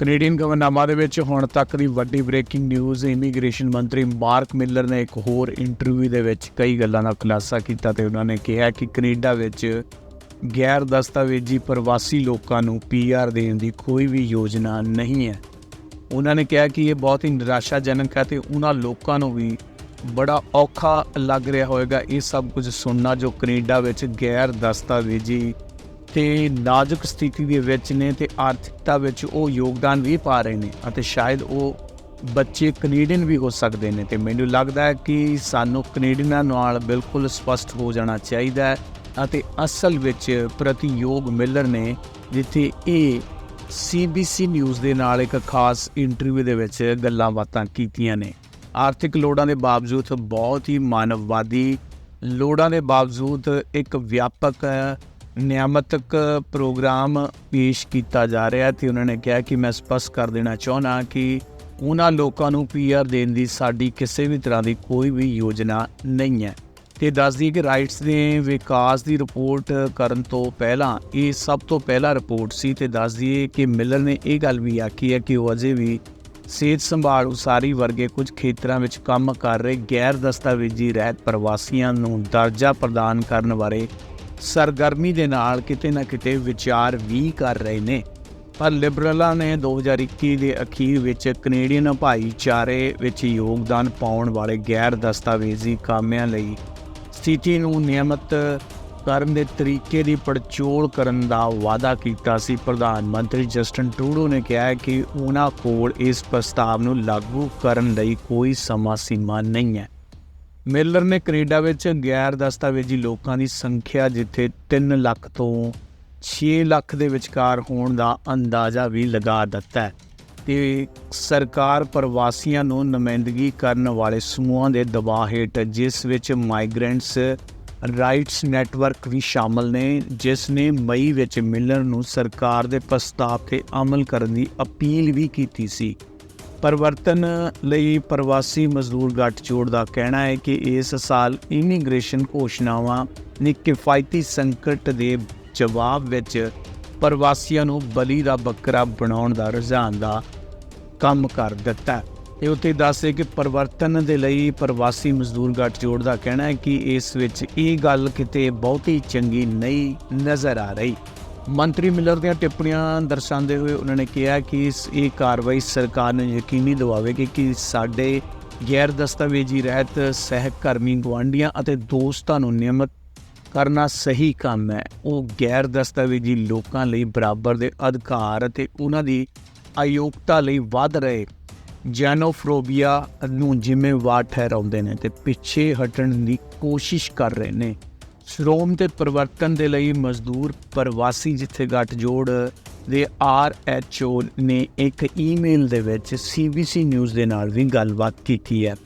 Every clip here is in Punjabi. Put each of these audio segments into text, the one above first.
ਕੈਨੇਡੀਅਨ ਗਵਰਨਾਮਾ ਦੇ ਵਿੱਚ ਹੁਣ ਤੱਕ ਦੀ ਵੱਡੀ ਬ੍ਰੇਕਿੰਗ ਨਿਊਜ਼, ਇਮੀਗ੍ਰੇਸ਼ਨ ਮੰਤਰੀ ਮਾਰਕ ਮਿਲਰ ਨੇ ਇੱਕ ਹੋਰ ਇੰਟਰਵਿਊ ਦੇ ਵਿੱਚ ਕਈ ਗੱਲਾਂ ਦਾ ਖੁਲਾਸਾ ਕੀਤਾ ਤੇ ਉਹਨਾਂ ਨੇ ਕਿਹਾ ਕਿ ਕੈਨੇਡਾ ਵਿੱਚ ਗੈਰ ਦਸਤਾਵੇਜ਼ੀ ਪ੍ਰਵਾਸੀ ਲੋਕਾਂ ਨੂੰ ਪੀਆਰ ਦੇਣ ਦੀ ਕੋਈ ਵੀ ਯੋਜਨਾ ਨਹੀਂ ਹੈ। ਉਹਨਾਂ ਨੇ ਕਿਹਾ ਕਿ ਇਹ ਬਹੁਤ ਹੀ ਨਿਰਾਸ਼ਾਜਨਕ ਹੈ ਤੇ ਉਹਨਾਂ ਲੋਕਾਂ ਨੂੰ ਵੀ ਬੜਾ ਔਖਾ ਲੱਗ ਰਿਹਾ ਹੋਵੇਗਾ। ਇਹ ਸਭ ਕੁਝ ਸੁਣਨਾ ਜੋ ਕੈਨੇਡਾ ਵਿੱਚ ਗੈਰ ਦਸਤਾਵੇਜ਼ੀ ਤੇ ਨਾਜ਼ੁਕ ਸਥਿਤੀ ਦੇ ਵਿੱਚ ਨੇ ਤੇ ਆਰਥਿਕਤਾ ਵਿੱਚ ਉਹ ਯੋਗਦਾਨ ਵੀ ਪਾ ਰਹੇ ਨੇ ਅਤੇ ਸ਼ਾਇਦ ਉਹ ਬੱਚੇ ਕੈਨੇਡੀਅਨ ਵੀ ਹੋ ਸਕਦੇ ਨੇ ਤੇ ਮੈਨੂੰ ਲੱਗਦਾ ਹੈ ਕਿ ਸਾਨੂੰ ਕੈਨੇਡੀਅਨਾਂ ਨਾਲ ਬਿਲਕੁਲ ਸਪਸ਼ਟ ਹੋ ਜਾਣਾ ਚਾਹੀਦਾ ਹੈ ਅਤੇ ਅਸਲ ਵਿੱਚ ਪ੍ਰਤੀਯੋਗ ਮਿਲਰ ਨੇ ਜਿੱਥੇ ਇਹ CBC ਨਿਊਜ਼ ਦੇ ਨਾਲ ਇੱਕ ਖਾਸ ਇੰਟਰਵਿਊ ਦੇ ਵਿੱਚ ਗੱਲਾਂ ਬਾਤਾਂ ਕੀਤੀਆਂ ਨੇ। ਆਰਥਿਕ ਲੋੜਾਂ ਦੇ ਬਾਵਜੂਦ ਬਹੁਤ ਹੀ ਮਾਨਵਵਾਦੀ ਲੋੜਾਂ ਦੇ ਬਾਵਜੂਦ ਇੱਕ ਵਿਆਪਕ ਨਿਆਮਤਕ ਪ੍ਰੋਗਰਾਮ ਪੇਸ਼ ਕੀਤਾ ਜਾ ਰਿਹਾ ਹੈ ਤੇ ਉਹਨਾਂ ਨੇ ਕਿਹਾ ਕਿ ਮੈਂ ਸਪਸ਼ਟ ਕਰ ਦੇਣਾ ਚਾਹੁੰਦਾ ਕਿ ਉਹਨਾਂ ਲੋਕਾਂ ਨੂੰ ਪੀਆਰ ਦੇਣ ਦੀ ਸਾਡੀ ਕਿਸੇ ਵੀ ਤਰ੍ਹਾਂ ਦੀ ਕੋਈ ਵੀ ਯੋਜਨਾ ਨਹੀਂ ਹੈ। ਤੇ ਦੱਸਦੀ ਕਿ ਰਾਈਟਸ ਦੇ ਵਿਕਾਸ ਦੀ ਰਿਪੋਰਟ ਕਰਨ ਤੋਂ ਪਹਿਲਾਂ, ਇਹ ਸਭ ਤੋਂ ਪਹਿਲਾ ਰਿਪੋਰਟ ਸੀ ਤੇ ਦੱਸ ਦਈਏ ਕਿ ਮਿਲਰ ਨੇ ਇਹ ਗੱਲ ਵੀ ਆਖੀ ਹੈ ਕਿ ਉਹ ਅਜੇ ਵੀ ਸਿਹਤ ਸੰਭਾਲ ਉਸਾਰੀ ਵਰਗੇ ਕੁਝ ਖੇਤਰਾਂ ਵਿੱਚ ਕੰਮ ਕਰ ਰਹੇ ਗੈਰ ਦਸਤਾਵੇਜ਼ੀ ਰਹਿਤ ਪ੍ਰਵਾਸੀਆਂ ਨੂੰ ਦਰਜਾ ਪ੍ਰਦਾਨ ਕਰਨ ਬਾਰੇ ਸਰਗਰਮੀ ਦੇ ਨਾਲ ਕਿਤੇ ਨਾ ਕਿਤੇ ਵਿਚਾਰ ਵੀ ਕਰ ਰਹੇ ਨੇ। ਪਰ ਲਿਬਰਲਾਂ ਨੇ 2021 ਦੇ ਅਖੀਰ ਵਿੱਚ ਕੈਨੇਡੀਅਨ ਭਾਈਚਾਰੇ ਵਿੱਚ ਯੋਗਦਾਨ ਪਾਉਣ ਵਾਲੇ ਗੈਰ ਦਸਤਾਵੇਜ਼ੀ ਕਾਮਿਆਂ ਲਈ ਸਥਿਤੀ ਨੂੰ ਨਿਯਮਤ ਕਰਨ ਦੇ ਤਰੀਕੇ ਦੀ ਪੜਚੋਲ ਕਰਨ ਦਾ ਵਾਅਦਾ ਕੀਤਾ ਸੀ। ਪ੍ਰਧਾਨ ਮੰਤਰੀ ਜਸਟਨ ਟਰੂਡੋ ਨੇ ਕਿਹਾ ਕਿ ਉਹਨਾਂ ਕੋਲ ਇਸ ਪ੍ਰਸਤਾਵ ਨੂੰ ਲਾਗੂ ਕਰਨ ਲਈ ਕੋਈ ਸਮਾਂ ਸੀਮਾ ਨਹੀਂ ਹੈ। ਮਿਲਰ ਨੇ ਕੈਨੇਡਾ ਵਿੱਚ ਗੈਰ ਦਸਤਾਵੇਜ਼ੀ ਲੋਕਾਂ ਦੀ ਸੰਖਿਆ ਜਿੱਥੇ 3 ਲੱਖ ਤੋਂ 6 ਲੱਖ ਦੇ ਵਿਚਕਾਰ ਹੋਣ ਦਾ ਅੰਦਾਜ਼ਾ ਵੀ ਲਗਾ ਦਿੱਤਾ ਹੈ। ਤੇ ਸਰਕਾਰ ਪ੍ਰਵਾਸੀਆਂ ਨੂੰ ਨੁਮਾਇੰਦਗੀ ਕਰਨ ਵਾਲੇ ਸਮੂਹਾਂ ਦੇ ਦਬਾਅ ਹੇਠ, ਜਿਸ ਵਿੱਚ ਮਾਈਗ੍ਰੈਂਟਸ ਰਾਈਟਸ ਨੈਟਵਰਕ ਵੀ ਸ਼ਾਮਲ ਨੇ, ਜਿਸ ਨੇ ਮਈ ਵਿੱਚ ਮਿਲਰ ਨੂੰ ਸਰਕਾਰ ਦੇ ਪ੍ਰਸਤਾਵ ਤੇ ਅਮਲ ਕਰਨ ਦੀ ਅਪੀਲ ਵੀ ਕੀਤੀ ਸੀ। ਪਰਿਵਰਤਨ ਲਈ ਪ੍ਰਵਾਸੀ ਮਜ਼ਦੂਰ ਗੱਠਜੋੜ ਦਾ ਕਹਿਣਾ ਹੈ ਕਿ ਇਸ ਸਾਲ ਇਮੀਗ੍ਰੇਸ਼ਨ ਘੋਸ਼ਣਾਵਾਂ ਨੇ ਕਿਫਾਇਤੀ ਸੰਕਟ ਦੇ ਜਵਾਬ ਵਿੱਚ ਪ੍ਰਵਾਸੀਆਂ ਨੂੰ ਬਲੀ ਦਾ ਬੱਕਰਾ ਬਣਾਉਣ ਦਾ ਰੁਝਾਨ ਦਾ ਕੰਮ ਕਰ ਦਿੱਤਾ ਹੈ। ਇਹ ਉੱਤੇ ਦੱਸੇ ਕਿ ਪਰਿਵਰਤਨ ਦੇ ਲਈ ਪ੍ਰਵਾਸੀ ਮਜ਼ਦੂਰ ਗੱਠਜੋੜ ਦਾ ਕਹਿਣਾ ਹੈ ਕਿ ਇਸ ਵਿੱਚ ਇਹ ਗੱਲ ਕਿਤੇ ਬਹੁਤੀ ਚੰਗੀ ਨਹੀਂ ਨਜ਼ਰ ਆ ਰਹੀ ਮੰਤਰੀ ਮਿਲਰ ਦੀਆਂ ਟਿੱਪਣੀਆਂ ਦਰਸਾਉਂਦੇ ਹੋਏ ਉਹਨਾਂ ਨੇ ਕਿਹਾ ਕਿ ਇਸ ਇਹ ਕਾਰਵਾਈ ਸਰਕਾਰ ਨੂੰ ਯਕੀਨੀ ਦਿਵਾਵੇਗੀ ਕਿ ਸਾਡੇ ਗੈਰ ਦਸਤਾਵੇਜ਼ੀ ਰਹਿਤ ਸਹਿਕਰਮੀ ਗੁਆਂਢੀਆਂ ਅਤੇ ਦੋਸਤਾਂ ਨੂੰ ਨਿਯਮਤ ਕਰਨਾ ਸਹੀ ਕੰਮ ਹੈ। ਉਹ ਗੈਰ ਦਸਤਾਵੇਜ਼ੀ ਲੋਕਾਂ ਲਈ ਬਰਾਬਰ ਦੇ ਅਧਿਕਾਰ ਅਤੇ ਉਹਨਾਂ ਦੀ ਅਯੋਗਤਾ ਲਈ ਵੱਧ ਰਹੇ ਜੈਨੋਫੋਬੀਆ ਨੂੰ ਜ਼ਿੰਮੇਵਾਰ ਠਹਿਰਾਉਂਦੇ ਨੇ ਤੇ ਪਿੱਛੇ ਹਟਣ ਦੀ ਕੋਸ਼ਿਸ਼ ਕਰ ਰਹੇ ਨੇ। ਸ਼੍ਰੋਮ ਤੇ ਪਰਿਵਰਤਨ ਦੇ ਲਈ ਮਜ਼ਦੂਰ ਪ੍ਰਵਾਸੀ ਜਿੱਥੇ ਗੱਠਜੋੜ ਦੇ ਆਰਐਚਓ ਨੇ ਇੱਕ ਈਮੇਲ ਦੇ ਵਿੱਚ ਸੀਬੀਸੀ ਨਿਊਜ਼ ਦੇ ਨਾਲ ਵੀ ਗੱਲਬਾਤ ਕੀਤੀ ਹੈ।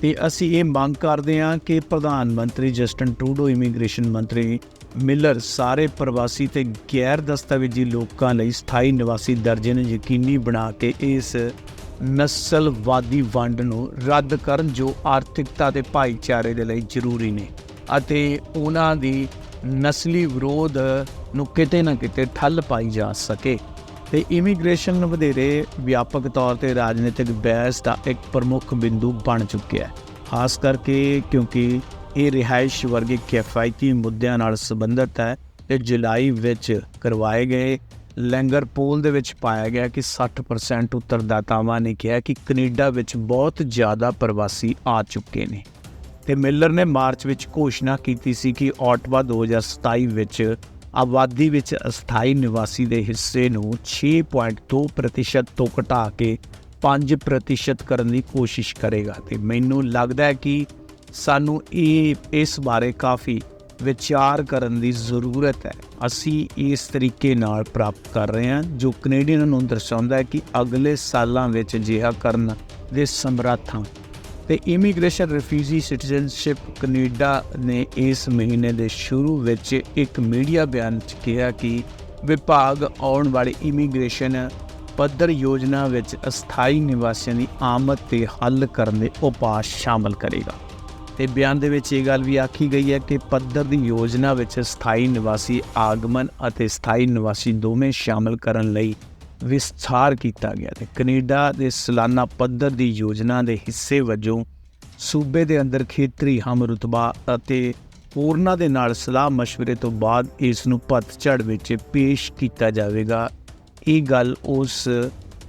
ਤੇ ਅਸੀਂ ਇਹ ਮੰਗ ਕਰਦੇ ਹਾਂ ਕਿ ਪ੍ਰਧਾਨ ਮੰਤਰੀ ਜਸਟਨ ਟਰੂਡੋ, ਇਮੀਗ੍ਰੇਸ਼ਨ ਮੰਤਰੀ ਮਿਲਰ ਸਾਰੇ ਪ੍ਰਵਾਸੀ ਤੇ ਗੈਰ ਦਸਤਾਵੇਜ਼ੀ ਲੋਕਾਂ ਲਈ ਸਥਾਈ ਨਿਵਾਸੀ ਦਰਜੇ ਨੂੰ ਯਕੀਨੀ ਬਣਾ ਕੇ ਇਸ ਨਸਲਵਾਦੀ ਵੰਡ ਨੂੰ ਰੱਦ ਕਰਨ ਜੋ ਆਰਥਿਕਤਾ ਤੇ ਭਾਈਚਾਰੇ ਦੇ ਲਈ ਜ਼ਰੂਰੀ ਨੇ। ਅਤੇ ਉਹਨਾਂ ਦੀ ਨਸਲੀ ਵਿਰੋਧ ਨੂੰ ਕਿਤੇ ਨਾ ਕਿਤੇ ਠੱਲ ਪਾਈ ਜਾ ਸਕੇ। ਤੇ ਇਮੀਗ੍ਰੇਸ਼ਨ ਵਧੇਰੇ ਵਿਆਪਕ ਤੌਰ ਤੇ ਰਾਜਨੀਤਿਕ ਬਹਿਸ ਦਾ ਇੱਕ ਪ੍ਰਮੁੱਖ ਬਿੰਦੂ ਬਣ ਚੁੱਕਿਆ ਹੈ। ਖਾਸ ਕਰਕੇ ਕਿਉਂਕਿ ਇਹ ਰਿਹਾਇਸ਼ ਵਰਗੇ ਕਿਫਾਇਤੀ ਮੁੱਦਿਆਂ ਨਾਲ ਸੰਬੰਧਿਤ ਹੈ ਤੇ ਜੁਲਾਈ ਵਿੱਚ ਕਰਵਾਏ ਗਏ ਲੈਂਗਰ ਪੋਲ ਦੇ ਵਿੱਚ ਪਾਇਆ ਗਿਆ ਕਿ 60% ਉੱਤਰਦਾਤਾਵਾਂ ਨੇ ਕਿਹਾ ਕਿ ਕੈਨੇਡਾ ਵਿੱਚ ਬਹੁਤ ਜ਼ਿਆਦਾ ਪ੍ਰਵਾਸੀ ਆ ਚੁੱਕੇ ਨੇ। ਤੇ ਮਿਲਰ ਨੇ ਮਾਰਚ ਵਿੱਚ ਘੋਸ਼ਣਾ ਕੀਤੀ ਸੀ ਕਿ ਆਟਵਾ 2027 ਵਿੱਚ ਆਬਾਦੀ ਵਿੱਚ ਅਸਥਾਈ ਨਿਵਾਸੀ ਦੇ ਹਿੱਸੇ ਨੂੰ 6.2% ਤੋਂ ਘਟਾ ਕੇ 5% ਕਰਨ ਦੀ ਕੋਸ਼ਿਸ਼ ਕਰੇਗਾ। ਤੇ ਮੈਨੂੰ ਲੱਗਦਾ ਹੈ ਕਿ ਸਾਨੂੰ ਇਹ, ਇਸ ਬਾਰੇ ਕਾਫੀ ਵਿਚਾਰ ਕਰਨ ਦੀ ਜ਼ਰੂਰਤ ਹੈ। ਅਸੀਂ ਇਸ ਤਰੀਕੇ ਨਾਲ ਪ੍ਰਾਪਤ ਕਰ ਰਹੇ ਹਾਂ, ਜੋ ਕੈਨੇਡੀਅਨ ਨੂੰ ਦਰਸਾਉਂਦਾ ਹੈ ਕਿ ਅਗਲੇ ਸਾਲਾਂ ਵਿੱਚ ਅਜਿਹਾ ਕਰਨ ਦੇ ਸਮਰੱਥ ਹਾਂ। ਤੇ ਇਮੀਗ੍ਰੇਸ਼ਨ ਰਿਫਿਊਜੀ ਸਿਟੀਜ਼ਨਸ਼ਿਪ ਕੈਨੇਡਾ ਨੇ ਇਸ ਮਹੀਨੇ ਦੇ ਸ਼ੁਰੂ ਵਿੱਚ ਇੱਕ ਮੀਡੀਆ ਬਿਆਨ 'ਚ ਕਿਹਾ ਕਿ ਵਿਭਾਗ ਆਉਣ ਵਾਲੀ ਇਮੀਗ੍ਰੇਸ਼ਨ ਪੱਧਰ ਯੋਜਨਾ ਵਿੱਚ ਅਸਥਾਈ ਨਿਵਾਸੀਆਂ ਦੀ ਆਮਦ ਤੇ ਹੱਲ ਕਰਨ ਦੇ ਉਪਾਅ ਸ਼ਾਮਲ ਕਰੇਗਾ। ਤੇ ਬਿਆਨ ਦੇ ਵਿੱਚ ਇਹ ਗੱਲ ਵੀ ਆਖੀ ਗਈ ਹੈ ਕਿ ਪੱਧਰ ਦੀ ਯੋਜਨਾ ਵਿੱਚ ਸਥਾਈ ਨਿਵਾਸੀ ਆਗਮਨ ਅਤੇ ਸਥਾਈ ਨਿਵਾਸੀ ਦੋਵੇਂ ਸ਼ਾਮਲ ਕਰਨ ਲਈ ਵਿਸਥਾਰ ਕੀਤਾ ਗਿਆ ਤੇ ਕੈਨੇਡਾ ਦੇ ਸਾਲਾਨਾ ਪੱਧਰ ਦੀ ਯੋਜਨਾ ਦੇ ਹਿੱਸੇ ਵਜੋਂ ਸੂਬੇ ਦੇ ਅੰਦਰ ਖੇਤਰੀ ਹਮ ਰੁਤਬਾ ਅਤੇ ਹੋਰਨਾਂ ਦੇ ਨਾਲ ਸਲਾਹ مشਵਰੇ ਤੋਂ ਬਾਅਦ ਇਸ ਨੂੰ ਪਤਝੜ ਵਿੱਚ ਪੇਸ਼ ਕੀਤਾ ਜਾਵੇਗਾ। ਇਹ ਗੱਲ ਉਸ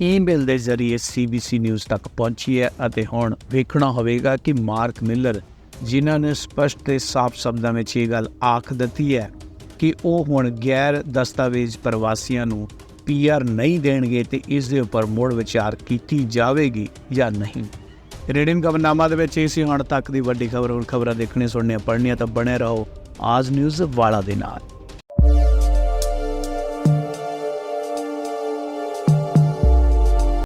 ਈਮੇਲ ਦੇ ਜ਼ਰੀਏ ਸੀਬੀਸੀ ਨਿਊਜ਼ ਤੱਕ ਪਹੁੰਚੀ ਹੈ ਅਤੇ ਹੁਣ ਵੇਖਣਾ ਹੋਵੇਗਾ ਕਿ ਮਾਰਕ ਮਿਲਰ, ਜਿਨ੍ਹਾਂ ਨੇ ਸਪਸ਼ਟ ਤੇ ਸਾਫ਼ ਸ਼ਬਦਾਂ ਵਿੱਚ ਇਹ ਗੱਲ ਆਖ ਦਿੱਤੀ ਹੈ ਕਿ ਉਹ ਹੁਣ ਗੈਰ ਦਸਤਾਵੇਜ਼ ਪ੍ਰਵਾਸੀਆਂ ਨੂੰ ਪੀਆਰ ਨਹੀਂ ਦੇਣਗੇ ਤੇ ਇਸ ਦੇ ਉੱਪਰ ਮੁੜ ਵਿਚਾਰ ਕੀਤੀ ਜਾਵੇਗੀ ਜਾਂ ਨਹੀਂ। ਰੇਡੀਅਨ ਖਬਰਨਾਮਾ ਦੇ ਵਿੱਚ ਇਹ ਹੁਣ ਤੱਕ ਦੀ ਵੱਡੀ ਖਬਰ। ਹੁਣ ਖਬਰਾਂ ਦੇਖਣੇ ਸੁਣਨੀਆਂ, ਪੜ੍ਹਨੀਆਂ ਤਾਂ ਬਣੇ ਰਹੋ। ਆਜ ਨਿਊਜ਼ ਵਾਲਾ ਦੇ ਨਾਲ।